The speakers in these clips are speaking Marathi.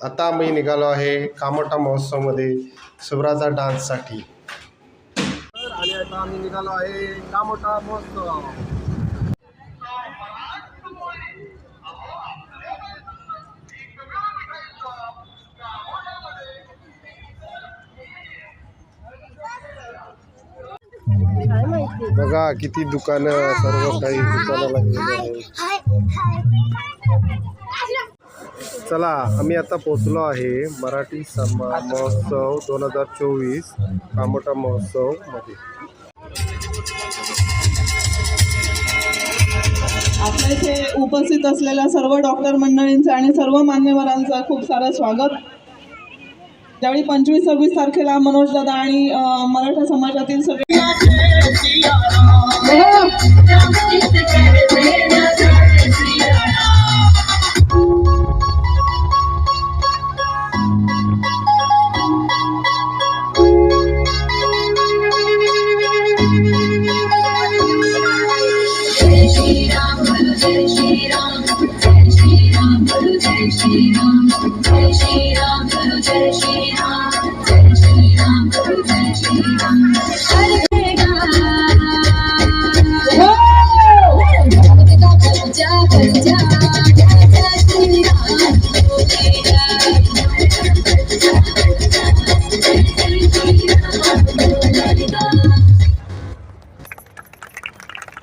आता आम्ही निघालो आहे कामोठा महोत्सवमध्ये शिवराचा डान्ससाठी. आणि आता आम्ही निघालो आहे कामोठा महोत्सव. बघा किती दुकानं सर्व काही दुकानाला गेले आहे चला आम्ही आता पोचलो आहे मराठी समा महोत्सव दोन हजार चोवीस कामोठा महोत्सवमध्ये आपल्या इथे उपस्थित असलेल्या सर्व डॉक्टर मंडळींचं आणि सर्व मान्यवरांचं खूप सारं स्वागत. त्यावेळी पंचवीस सव्वीस तारखेला मनोज दादा आणि मराठा समाजातील सगळे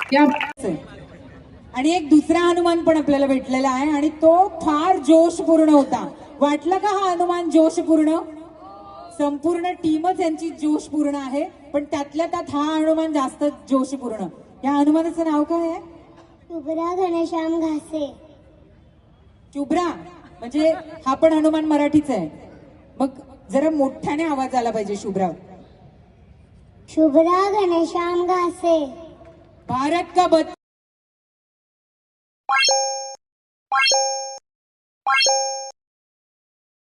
Yeah. आणि एक दुसरा हनुमान पण आपल्याला भेटलेला आहे आणि तो फार जोशपूर्ण होता. वाटलं का हा हनुमान जोशपूर्ण? संपूर्ण टीमच यांची जोशपूर्ण आहे पण त्यातल्या त्यात हा हनुमान जास्त जोशपूर्ण. या हनुमानाचं नाव काय आहे? शुभ्रा घनश्याम घासे. शुभ्रा म्हणजे हा पण हनुमान मराठीचा आहे. मग जरा मोठ्याने आवाज आला पाहिजे शुभ्रा. शुभ्रा घनश्याम घासे. भारत का बच よし!